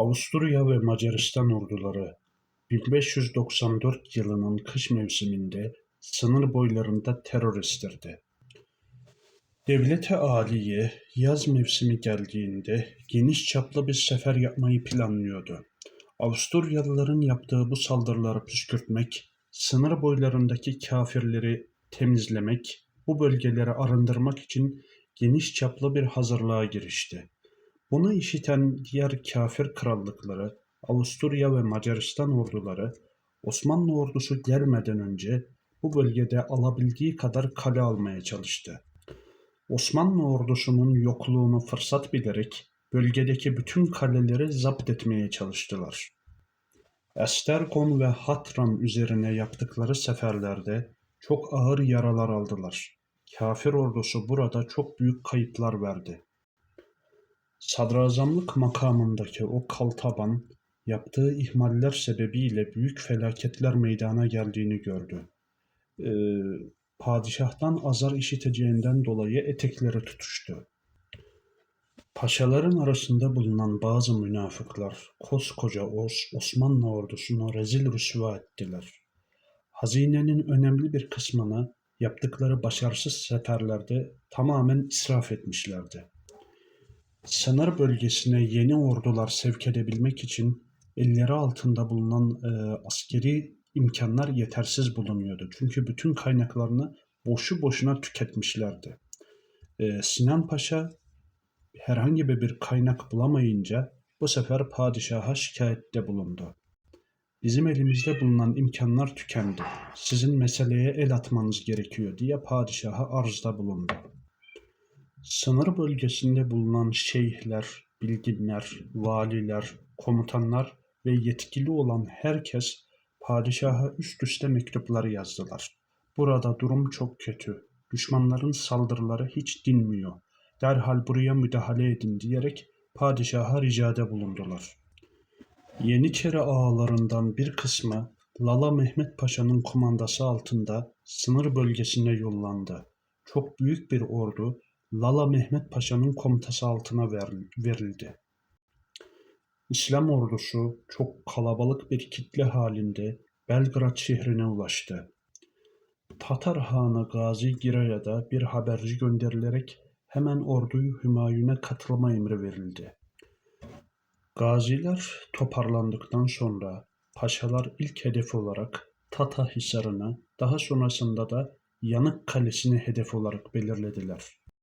Avusturya ve Macaristan orduları 1594 yılının kış mevsiminde sınır boylarında terör estirdi. Devlete âliye yaz mevsimi geldiğinde geniş çaplı bir sefer yapmayı planlıyordu. Avusturyalıların yaptığı bu saldırıları püskürtmek, sınır boylarındaki kâfirleri temizlemek, bu bölgeleri arındırmak için geniş çaplı bir hazırlığa girişti. Bunu işiten diğer kâfir krallıkları, Avusturya ve Macaristan orduları, Osmanlı ordusu gelmeden önce bu bölgede alabildiği kadar kale almaya çalıştı. Osmanlı ordusunun yokluğunu fırsat bilerek bölgedeki bütün kaleleri zapt etmeye çalıştılar. Estergon ve Hatran üzerine yaptıkları seferlerde çok ağır yaralar aldılar. Kafir ordusu burada çok büyük kayıplar verdi. Sadrazamlık makamındaki o kaltaban yaptığı ihmaller sebebiyle büyük felaketler meydana geldiğini gördü. Ee, padişahtan azar işiteceğinden dolayı etekleri tutuştu. Paşaların arasında bulunan bazı münafıklar koskoca Os Osmanlı ordusunu rezil rüsva ettiler. Hazinenin önemli bir kısmını yaptıkları başarısız seferlerde tamamen israf etmişlerdi. Sınır bölgesine yeni ordular sevk edebilmek için elleri altında bulunan e, askeri imkanlar yetersiz bulunuyordu. Çünkü bütün kaynaklarını boşu boşuna tüketmişlerdi. E, Sinan Paşa herhangi bir kaynak bulamayınca bu sefer padişaha şikayette bulundu. Bizim elimizde bulunan imkanlar tükendi. Sizin meseleye el atmanız gerekiyor diye padişaha arzda bulundu. Sınır bölgesinde bulunan şeyhler, bilginler, valiler, komutanlar ve yetkili olan herkes padişaha üst üste mektuplar yazdılar. Burada durum çok kötü. Düşmanların saldırıları hiç dinmiyor. Derhal buraya müdahale edin diyerek padişaha ricada bulundular. Yeniçeri ağalarından bir kısmı Lala Mehmet Paşa'nın kumandası altında sınır bölgesine yollandı. Çok büyük bir ordu Lala Mehmet Paşa'nın komutası altına verildi. İslam ordusu çok kalabalık bir kitle halinde Belgrad şehrine ulaştı. Tatar Hanı Gazi Giray'a da bir haberci gönderilerek hemen orduyu Hümayun'a katılma emri verildi. Gaziler toparlandıktan sonra paşalar ilk hedef olarak Tata Hisarı'nı daha sonrasında da Yanık Kalesi'ni hedef olarak belirlediler.